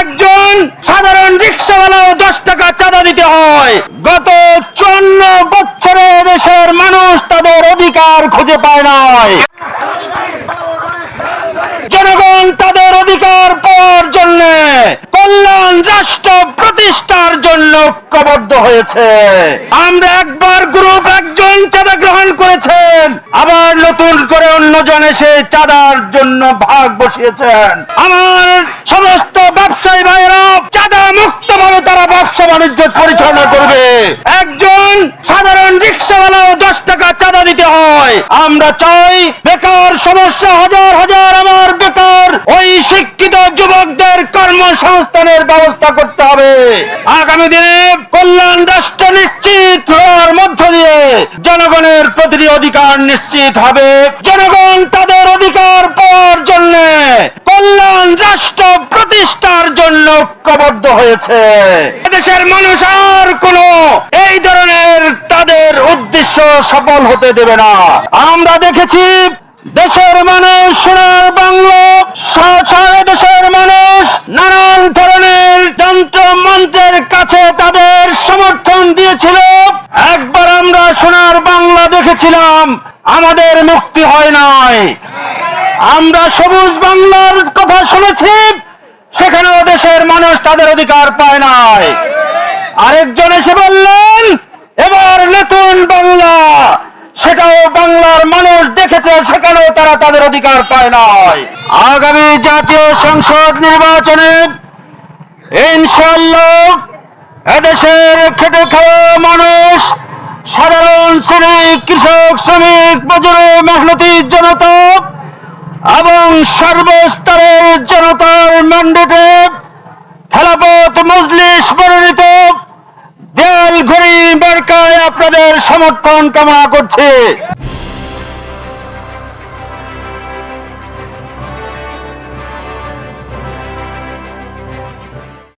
একজন সাধারণ রিক্সাওয়ালাও দশ টাকা চাঁদা দিতে হয়। গত চুয়ান্ন বছরে দেশের মানুষ তাদের অধিকার খুঁজে পায় নাই। জনগণ তাদের অধিকার পাওয়ার জন্য কল্যাণ রাষ্ট্র প্রতিষ্ঠার জন্য ঐক্যবদ্ধ হয়েছে। আমরা একবার গ্রুপ একজন চাঁদা গ্রহণ করেছেন। আবার নতুন করে অন্যজন এসে চাঁদার জন্য ভাগ বসিয়েছেন। আমার সমস্ত ব্যবসায়ী ভাইয়েরা চাঁদা মুক্ত ভাবে তারা ব্যবসা বাণিজ্য পরিচালনা করবে। একজন সাধারণ রিক্সাওয়ালাও দশ টাকা চাঁদা দিতে হয়। আমরা চাই বেকার সমস্যা হাজার হাজার আমার বেকার, ওই শিক্ষিত যুবকদের কর্মসংস্থানের ব্যবস্থা করতে হবে। আগামী দিনে কল্যাণ রাষ্ট্র নিশ্চিত হওয়ার মধ্য দিয়ে জনগণের প্রতিটি অধিকার নিশ্চিত হবে। জনগণ তাদের অধিকার পাওয়ার জন্য কল্যাণ রাষ্ট্র প্রতিষ্ঠার জন্য ঐক্যবদ্ধ হয়েছে। দেশের মানুষ আর কোন এই ধরনের তাদের উদ্দেশ্য সফল হতে দেবে না। আমরা দেখেছি দেশের মানুষ, সোনার বাংলা দেশের মানুষ নানান ধরনের যন্ত্র মন্ত্রের কাছে তাদের সমর্থন দিয়েছিল। একবার আমরা সোনার বাংলা দেখেছিলাম আমাদের মুক্তি হয় নাই। আমরা সবুজ বাংলার কথা শুনেছি, সেখানেও দেশের মানুষ তাদের অধিকার পায় নাই। আরেকজন এসে বললেন, এবার নতুন বাংলা, সেটাও বাংলার মানুষ দেখেছে, সেখানেও তারা তাদের অধিকার পায় নাই। আগামী জাতীয় সংসদ নির্বাচনে ইনশাল্লাহ এদেশের খেটে খাওয়া মানুষ শ্রেণি কৃষক, শ্রমিক, মজুর, মেহনতি জনতা এবং সর্বস্তরের জনতার ম্যান্ডেটে খেলাপথ, মজলিস মনোনীত দেয়াল ঘড়ি মার্কায় আপনাদের সমর্থন কামনা করছে।